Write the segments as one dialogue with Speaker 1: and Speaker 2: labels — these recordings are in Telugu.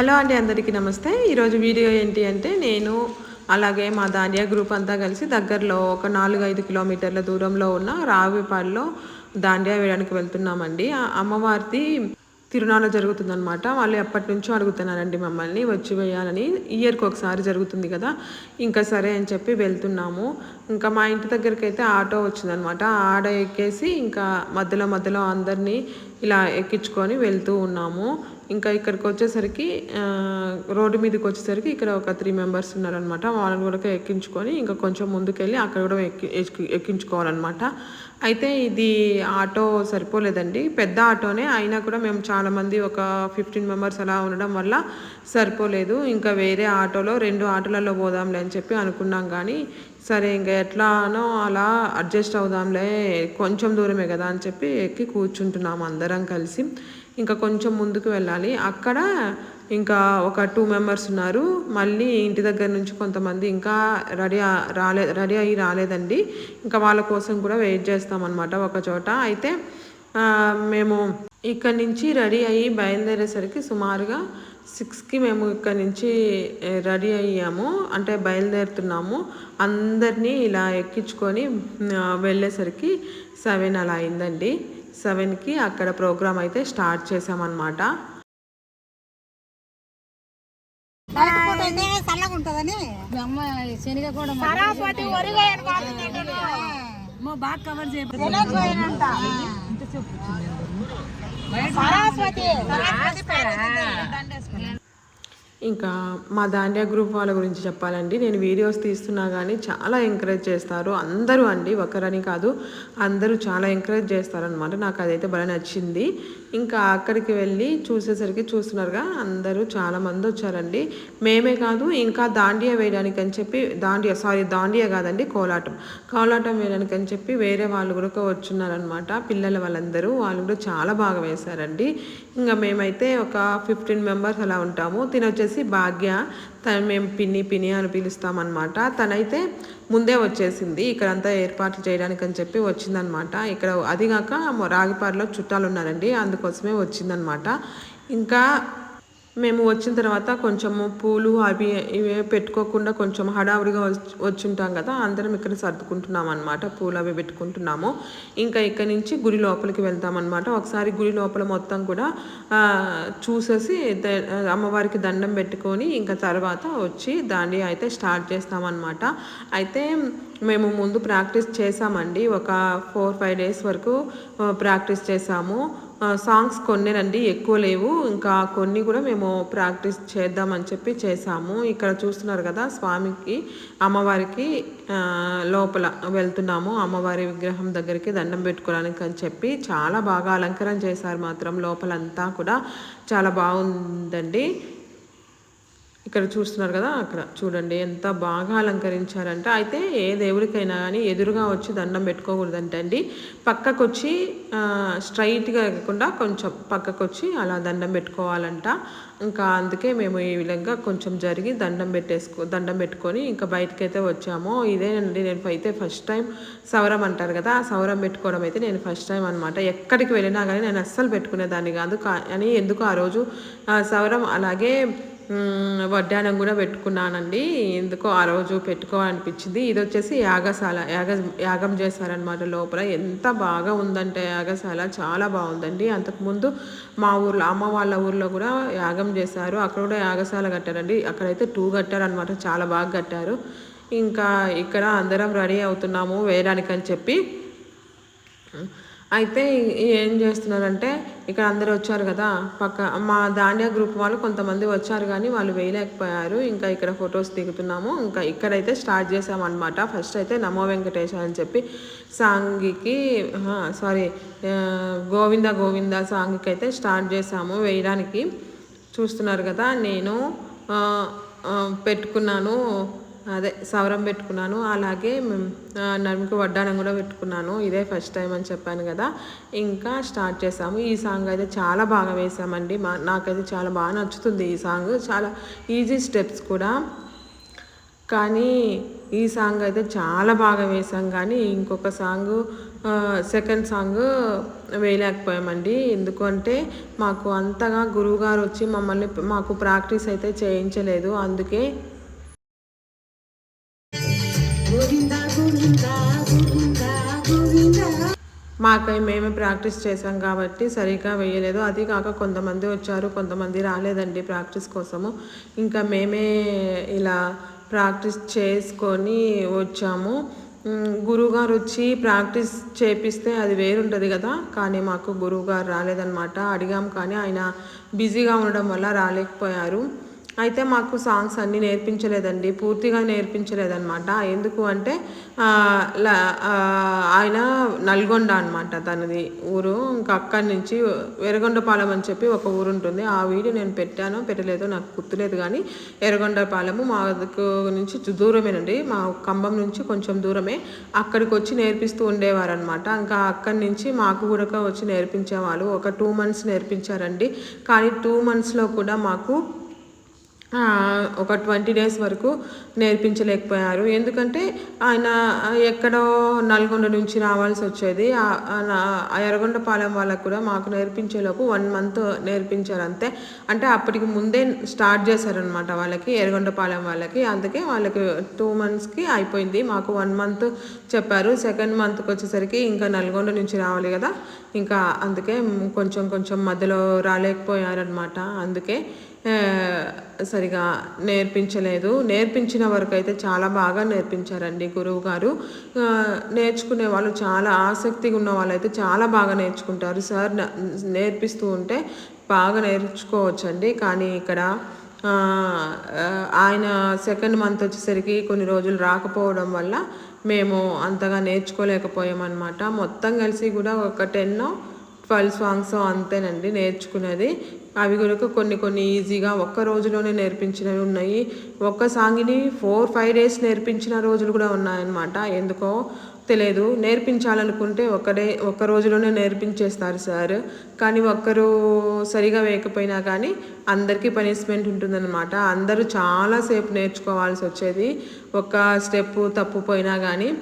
Speaker 1: హలో అండి అందరికీ నమస్తే. ఈరోజు వీడియో ఏంటి అంటే నేను అలాగే మా దాండియా గ్రూప్ అంతా కలిసి దగ్గరలో ఒక నాలుగు ఐదు కిలోమీటర్ల దూరంలో ఉన్న రావిపాల్లో దాండియా వేయడానికి వెళ్తున్నామండి. అమ్మవారిది తిరునాళ్ళ జరుగుతుందనమాట వాళ్ళు ఎప్పటి నుంచో అడుగుతున్నారండి మమ్మల్ని వచ్చి వేయాలని. ఇయర్కి ఒకసారి జరుగుతుంది కదా ఇంకా సరే అని చెప్పి వెళ్తున్నాము. ఇంకా మా ఇంటి దగ్గరికి అయితే ఆటో వచ్చిందనమాట ఆడ ఎక్కేసి ఇంకా మధ్యలో మధ్యలో అందరినీ ఇలా ఎక్కించుకొని వెళ్తూ ఉన్నాము. ఇంకా ఇక్కడికి వచ్చేసరికి రోడ్డు మీదకి వచ్చేసరికి ఇక్కడ ఒక త్రీ మెంబర్స్ ఉన్నారనమాట వాళ్ళని కూడా ఎక్కించుకొని ఇంకా కొంచెం ముందుకెళ్ళి అక్కడ కూడా ఎక్కి ఎక్కి- ఎక్కించుకోవాలన్నమాట. అయితే ఇది ఆటో సరిపోలేదండి. పెద్ద ఆటోనే అయినా కూడా మేము చాలామంది ఒక ఫిఫ్టీన్ మెంబర్స్ అలా ఉండడం వల్ల సరిపోలేదు. ఇంకా వేరే ఆటోలో రెండు ఆటోలలో పోదాంలే అని చెప్పి అనుకున్నాం కానీ సరే ఇంకా ఎట్లానో అలా అడ్జస్ట్ అవుదాంలే కొంచెం దూరమే కదా అని చెప్పి ఎక్కి కూర్చుంటున్నాము అందరం కలిసి. ఇంకా కొంచెం ముందుకు వెళ్ళాలి. అక్కడ ఇంకా ఒక టూ మెంబర్స్ ఉన్నారు. మళ్ళీ ఇంటి దగ్గర నుంచి కొంతమంది ఇంకా రెడీ రాలే రెడీ అయ్యి రాలేదండి. ఇంకా వాళ్ళ కోసం కూడా వెయిట్ చేస్తామన్నమాట ఒక చోట. అయితే మేము ఇక్కడ నుంచి రెడీ అయ్యి బయలుదేరేసరికి సుమారుగా సిక్స్కి మేము ఇక్కడ నుంచి రెడీ అయ్యాము. అంటే బయలుదేరుతున్నాము. అందరినీ ఇలా ఎక్కించుకొని వెళ్ళేసరికి సెవెన్ అలా అయిందండి. సెవెన్కి అక్కడ ప్రోగ్రామ్ అయితే స్టార్ట్ చేసామన్నమాట
Speaker 2: బయటపూట అయితే చల్లగా ఉంటుందని?
Speaker 3: అమ్మ శనగ కూడా
Speaker 2: సరాపతి ఒరిగాయని
Speaker 3: మా బాగా కవర్ చేయ
Speaker 2: పోయినంట సరస్వతి
Speaker 1: ఇంకా మా దాండియా గ్రూప్ వాళ్ళ గురించి చెప్పాలండి. నేను వీడియోస్ తీస్తున్నా కానీ చాలా ఎంకరేజ్ చేస్తారు. అందరూ అండి ఒకరని కాదు అందరూ చాలా ఎంకరేజ్ చేస్తారనమాట నాకు అదైతే బాగా నచ్చింది. ఇంకా అక్కడికి వెళ్ళి చూసేసరికి చూస్తున్నారుగా అందరూ చాలా మంది వచ్చారండి. మేమే కాదు ఇంకా దాండియా వేయడానికి అని చెప్పి దాండియా సారీ దాండియా కాదండి కోలాటం. కోలాటం వేయడానికి అని చెప్పి వేరే వాళ్ళు కూడా వచ్చున్నారనమాట పిల్లల వాళ్ళందరూ వాళ్ళు కూడా చాలా బాగా వేశారండి. ఇంకా మేమైతే ఒక ఫిఫ్టీన్ మెంబర్స్ అలా ఉంటాము. తినొచ్చేసి వచ్చేసి భాగ్య తను మేము పిన్ని పిన్ని అని పిలుస్తామన్నమాట. తనైతే ముందే వచ్చేసింది. ఇక్కడంతా ఏర్పాట్లు చేయడానికి అని చెప్పి వచ్చిందనమాట ఇక్కడ అదిగాక కాక చుట్టాలు ఉన్నారండి అందుకోసమే వచ్చిందనమాట ఇంకా మేము వచ్చిన తర్వాత కొంచెము పూలు అవి ఇవి పెట్టుకోకుండా కొంచెం హడావుడిగా వచ్చి వచ్చుంటాం కదా అందరం ఇక్కడ సర్దుకుంటున్నాం అనమాట పూలు అవి పెట్టుకుంటున్నాము. ఇంకా ఇక్కడ నుంచి గుడి లోపలికి వెళ్తామన్నమాట. ఒకసారి గుడి లోపల మొత్తం కూడా చూసేసి ద- అమ్మవారికి దండం పెట్టుకొని ఇంకా తర్వాత వచ్చి దాన్ని అయితే స్టార్ట్ చేస్తామన్నమాట. అయితే మేము ముందు ప్రాక్టీస్ చేసామండి ఒక ఫోర్ ఫైవ్ డేస్ వరకు ప్రాక్టీస్ చేసాము సాంగ్స్ కొన్నేనండి ఎక్కువ లేవు. ఇంకా కొన్ని కూడా మేము ప్రాక్టీస్ చేద్దామని చెప్పి చేసాము ఇక్కడ చూస్తున్నారు కదా స్వామికి అమ్మవారికి లోపల వెళ్తున్నాము. అమ్మవారి విగ్రహం దగ్గరికి దండం పెట్టుకోవడానికి అని చెప్పి చాలా బాగా అలంకరణ చేశారు మాత్రం. లోపలంతా కూడా చాలా బాగుందండి. ఇక్కడ చూస్తున్నారు కదా అక్కడ చూడండి ఎంత బాగా అలంకరించారంటే అయితే ఏ దేవుడికైనా కానీ ఎదురుగా వచ్చి దండం పెట్టుకోకూడదంటండి. పక్కకు వచ్చి స్ట్రైట్గా కాకుండా కొంచెం పక్కకు వచ్చి అలా దండం పెట్టుకోవాలంట. ఇంకా అందుకే మేము ఈ విధంగా కొంచెం జరిగి దండం పెట్టేసుకో దండం పెట్టుకొని ఇంకా బయటకైతే అయితే వచ్చాము. ఇదేనండి నేను అయితే ఫస్ట్ టైం సవరం అంటారు కదా ఆ సవరం పెట్టుకోవడం అయితే నేను ఫస్ట్ టైం అనమాట ఎక్కడికి వెళ్ళినా కానీ నేను అస్సలు పెట్టుకునేదాన్ని కాదు కానీ ఎందుకు ఆ రోజు సౌరం సవరం అలాగే వడ్డానం కూడా పెట్టుకున్నానండి. ఎందుకో ఆ రోజు పెట్టుకోవాలనిపించింది. ఇది వచ్చేసి యాగశాల యాగ యాగం చేశారనమాట లోపల. ఎంత బాగా ఉందంటే యాగశాల. చాలా బాగుందండి. అంతకుముందు మా ఊర్లో అమ్మ వాళ్ళ ఊర్లో కూడా యాగం చేశారు. అక్కడ కూడా యాగశాల కట్టారండి. అక్కడైతే టూ కట్టారనమాట చాలా బాగా కట్టారు. ఇంకా ఇక్కడ అందరం రెడీ అవుతున్నాము వేయడానికి అని చెప్పి. అయితే ఏం చేస్తున్నారంటే ఇక్కడ అందరూ వచ్చారు కదా పక్క మా దాండియా గ్రూప్ వాళ్ళు కొంతమంది వచ్చారు కానీ వాళ్ళు వేయలేకపోయారు. ఇంకా ఇక్కడ ఫొటోస్ దిగుతున్నాము. ఇంకా ఇక్కడైతే స్టార్ట్ చేసామన్నమాట ఫస్ట్ అయితే నమో వెంకటేశ అని చెప్పి సాంగికి సారీ గోవింద గోవింద సాంగ్కి అయితే స్టార్ట్ చేసాము వేయడానికి. చూస్తున్నారు కదా నేను పెట్టుకున్నాను. అదే సవరం పెట్టుకున్నాను. అలాగే మ్, నడుముకి వడ్డానం కూడా పెట్టుకున్నాను. ఇదే ఫస్ట్ టైం అని చెప్పాను కదా. ఇంకా స్టార్ట్ చేసాము ఈ సాంగ్ అయితే చాలా బాగా వేసామండి. మా నాకైతే చాలా బాగా నచ్చుతుంది ఈ సాంగ్. చాలా ఈజీ స్టెప్స్ కూడా. కానీ ఈ సాంగ్ అయితే చాలా బాగా వేసాం. కానీ ఇంకొక సాంగ్ సెకండ్ సాంగ్ వేయలేకపోయామండి. ఎందుకంటే మాకు అంతగా గురువుగారు వచ్చి మమ్మల్ని మాకు ప్రాక్టీస్ అయితే చేయించలేదు. అందుకే మాకై మేమే ప్రాక్టీస్ చేసాం కాబట్టి సరిగ్గా వేయలేదు. అది కాక కొంతమంది వచ్చారు కొంతమంది రాలేదండి ప్రాక్టీస్ కోసము. ఇంకా మేమే ఇలా ప్రాక్టీస్ చేసుకొని వచ్చాము. గురువుగారు వచ్చి ప్రాక్టీస్ చేపిస్తే అది వేరుంటుంది కదా కానీ మాకు గురువుగారు రాలేదన్నమాట. అడిగాం కానీ ఆయన బిజీగా ఉండడం వల్ల రాలేకపోయారు. అయితే మాకు సాంగ్స్ అన్నీ నేర్పించలేదండి. పూర్తిగా నేర్పించలేదన్నమాట. ఎందుకు అంటే ల- ఆయన నల్గొండ అనమాట తనది ఊరు. ఇంకా అక్కడి నుంచి ఎర్రగొండపాలెం అని చెప్పి ఒక ఊరు ఉంటుంది. ఆ వీడియో నేను పెట్టానో పెట్టలేదో నాకు గుర్తులేదు కానీ ఎర్రగొండపాలెము మాకు నుంచి దూరమేనండి. మా కంబం నుంచి కొంచెం దూరమే. అక్కడికి వచ్చి నేర్పిస్తూ ఉండేవారు అనమాట ఇంకా అక్కడి నుంచి మాకు కూడా వచ్చి నేర్పించేవాళ్ళు. ఒక టూ మంత్స్ నేర్పించారండి. కానీ టూ మంత్స్లో కూడా మాకు ఒక ట్వంటీ డేస్ వరకు నేర్పించలేకపోయారు. ఎందుకంటే ఆయన ఎక్కడో నల్గొండ నుంచి రావాల్సి వచ్చేది. ఆ- ఎర్రగొండపాలెం వాళ్ళకు కూడా మాకు నేర్పించేలోపు వన్ మంత్ నేర్పించారు అంతే. అంటే అప్పటికి ముందే స్టార్ట్ చేశారనమాట వాళ్ళకి ఎర్రగొండపాలెం వాళ్ళకి. అందుకే వాళ్ళకి టూ మంత్స్కి అయిపోయింది. మాకు వన్ మంత్ చెప్పారు. సెకండ్ మంత్కి వచ్చేసరికి ఇంకా నల్గొండ నుంచి రావాలి కదా. ఇంకా అందుకే కొంచెం కొంచెం మధ్యలో రాలేకపోయారనమాట అందుకే సరిగా నేర్పించలేదు. నేర్పించిన వరకు అయితే చాలా బాగా నేర్పించారండి గురువు గారు. నేర్చుకునే వాళ్ళు చాలా ఆసక్తిగా ఉన్న వాళ్ళైతే చాలా బాగా నేర్చుకుంటారు. సార్ నేర్పిస్తూ ఉంటే బాగా నేర్చుకోవచ్చండి. కానీ ఇక్కడ ఆయన సెకండ్ మంత్ వచ్చేసరికి కొన్ని రోజులు రాకపోవడం వల్ల మేము అంతగా నేర్చుకోలేకపోయామన్నమాట. మొత్తం కలిసి కూడా ఒక టెన్ ట్వెల్వ్ సాంగ్స్ అంతేనండి నేర్చుకునేది. అవి కనుక కొన్ని కొన్ని ఈజీగా ఒక్క రోజులోనే నేర్పించినవి ఉన్నాయి. ఒక్క సాంగ్ని ఫోర్ ఫైవ్ డేస్ నేర్పించిన రోజులు కూడా ఉన్నాయన్నమాట. ఎందుకో తెలియదు నేర్పించాలనుకుంటే ఒకడే ఒక్క రోజులోనే నేర్పించేస్తారు సార్. కానీ ఒక్కరు సరిగా వేయకపోయినా కానీ అందరికీ పనిష్మెంట్ ఉంటుందన్నమాట. అందరూ చాలాసేపు నేర్చుకోవాల్సి వచ్చేది. ఒక స్టెప్ తప్పుపోయినా కానీ.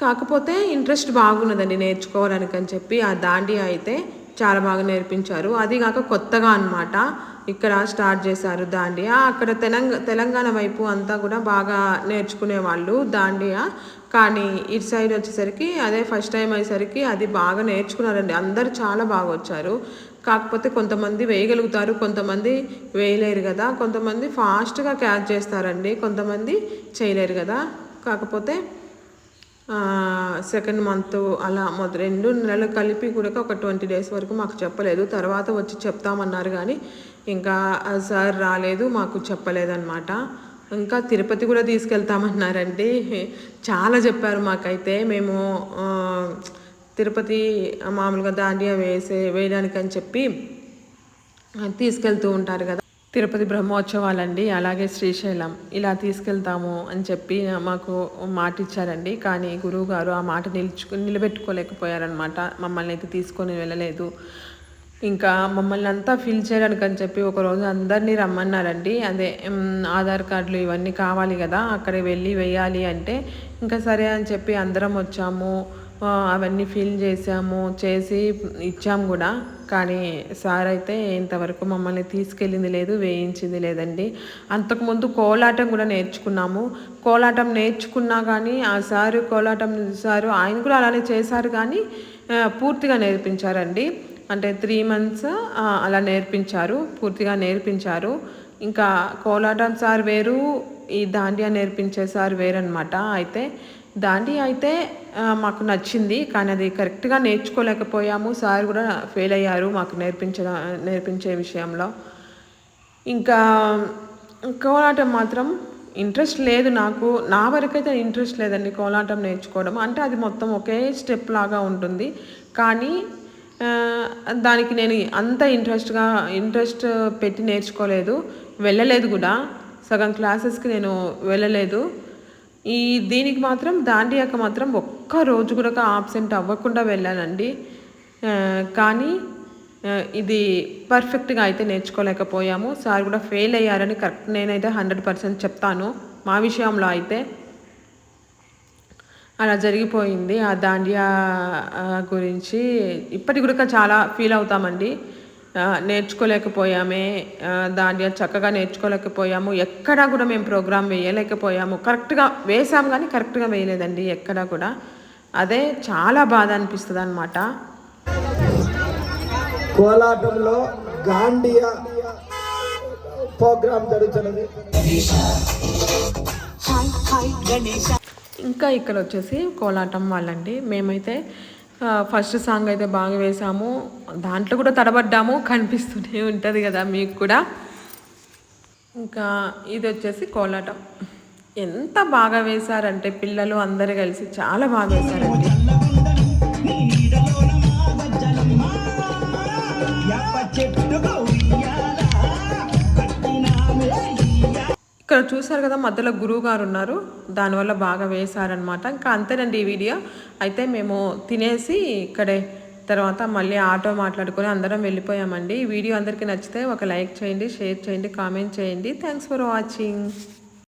Speaker 1: కాకపోతే ఇంట్రెస్ట్ బాగున్నదండి నేర్చుకోవడానికి అని చెప్పి. ఆ దాండి అయితే చాలా బాగా నేర్పించారు. అది కాక కొత్తగా అన్నమాట. ఇక్కడ స్టార్ట్ చేశారు దాండియా. అక్కడ తెలంగ తెలంగాణ వైపు అంతా కూడా బాగా నేర్చుకునే వాళ్ళు దాండియా. కానీ ఇటు సైడ్ వచ్చేసరికి అదే ఫస్ట్ టైం అయ్యేసరికి అది బాగా నేర్చుకున్నారండి. అందరు చాలా బాగా వచ్చారు. కాకపోతే కొంతమంది వేయగలుగుతారు. కొంతమంది వేయలేరు కదా. కొంతమంది ఫాస్ట్గా క్యాచ్ చేస్తారండి. కొంతమంది చేయలేరు కదా. కాకపోతే సెకండ్ మంత్ అలా మొదటి రెండు నెలలు కలిపి కూడా ఒక ట్వంటీ డేస్ వరకు మాకు చెప్పలేదు. తర్వాత వచ్చి చెప్తామన్నారు కానీ ఇంకా సార్ రాలేదు మాకు చెప్పలేదన్నమాట. ఇంకా తిరుపతి కూడా తీసుకెళ్తామన్నారండి. చాలా చెప్పారు మాకైతే. మేము తిరుపతి మామూలుగా దాండియా వేసే వేయడానికి అని చెప్పి తీసుకెళ్తూ ఉంటారు కదా. తిరుపతి బ్రహ్మోత్సవాలండి అలాగే శ్రీశైలం. ఇలా తీసుకెళ్తాము అని చెప్పి మాకు మాట ఇచ్చారండి. కానీ గురువుగారు ఆ మాట నిలుచుకు నిలబెట్టుకోలేకపోయారనమాట మమ్మల్ని అయితే తీసుకొని వెళ్ళలేదు. ఇంకా మమ్మల్ని అంతా ఫిల్ చేయడానికి అని చెప్పి ఒకరోజు అందరినీ రమ్మన్నారండి. అదే ఆధార్ కార్డులు ఇవన్నీ కావాలి కదా అక్కడ వెళ్ళి వేయాలి అంటే ఇంకా సరే అని చెప్పి అందరం వచ్చాము. అవన్నీ ఫిల్ చేసాము చేసి ఇచ్చాము కూడా. కానీ సార్ అయితే ఇంతవరకు మమ్మల్ని తీసుకెళ్ళింది లేదు వేయించింది లేదండి. అంతకుముందు కోలాటం కూడా నేర్చుకున్నాము. కోలాటం నేర్చుకున్నా కానీ ఆ సారు కోలాటం సారు ఆయన కూడా అలానే చేశారు కానీ పూర్తిగా నేర్పించారండి. అంటే త్రీ మంత్స్ అలా నేర్పించారు పూర్తిగా నేర్పించారు. ఇంకా కోలాటం సార్ వేరు ఈ దాండియా నేర్పించే సార్ వేరనమాట అయితే దాండి అయితే మాకు నచ్చింది. కానీ అది కరెక్ట్గా నేర్చుకోలేకపోయాము. సార్ కూడా ఫెయిల్ అయ్యారు మాకు నేర్పించడం నేర్పించే విషయంలో. ఇంకా కోలాటం మాత్రం ఇంట్రెస్ట్ లేదు నాకు. నా వరకైతే ఇంట్రెస్ట్ లేదండి కోలాటం నేర్చుకోవడం. అంటే అది మొత్తం ఒకే స్టెప్ లాగా ఉంటుంది. కానీ దానికి నేను అంత ఇంట్రెస్ట్గా ఇంట్రెస్ట్ పెట్టి నేర్చుకోలేదు. వెళ్ళలేదు కూడా. సగం క్లాసెస్కి నేను వెళ్ళలేదు. ఈ దీనికి మాత్రం దాండియాక మాత్రం ఒక్క రోజు కూడా ఆబ్సెంట్ అవ్వకుండా వెళ్ళానండి. కానీ ఇది పర్ఫెక్ట్గా అయితే నేర్చుకోలేకపోయాము. సార్ కూడా ఫెయిల్ అయ్యారని కరెక్ట్ నేనైతే హండ్రెడ్ పర్సెంట్ చెప్తాను. మా విషయంలో అయితే అలా జరిగిపోయింది. ఆ దాండియా గురించి ఇప్పటికి కూడా చాలా ఫీల్ అవుతామండి. నేర్చుకోలేకపోయామే. దాండియా చక్కగా నేర్చుకోలేకపోయాము. ఎక్కడా కూడా మేము ప్రోగ్రామ్ వేయలేకపోయాము. కరెక్ట్గా వేసాం కానీ కరెక్ట్గా వేయలేదండి ఎక్కడా కూడా. అదే చాలా బాధ అనిపిస్తుంది అనమాట
Speaker 4: కోలాటంలో గాండియా ప్రోగ్రాం జరుగుతున్నది.
Speaker 1: ఇంకా ఇక్కడ వచ్చేసి కోలాటం వాళ్ళండి. మేమైతే ఫస్ట్ సాంగ్ అయితే బాగా వేసాము. దాంట్లో కూడా తడబడ్డాము. కనిపిస్తూనే ఉంటుంది కదా మీకు కూడా. ఇంకా ఇది వచ్చేసి కోలాటం. ఎంత బాగా వేశారంటే పిల్లలు అందరు కలిసి చాలా బాగా వేశారండి. ఇక్కడ చూసారు కదా మధ్యలో గురువు గారు ఉన్నారు. దానివల్ల బాగా వేశారనమాట ఇంకా అంతేనండి ఈ వీడియో. అయితే మేము తినేసి ఇక్కడే తర్వాత మళ్ళీ ఆటో మాట్లాడుకొని అందరం వెళ్ళిపోయామండి. ఈ వీడియో అందరికీ నచ్చితే ఒక లైక్ చేయండి షేర్ చేయండి కామెంట్ చేయండి. Thanks for watching.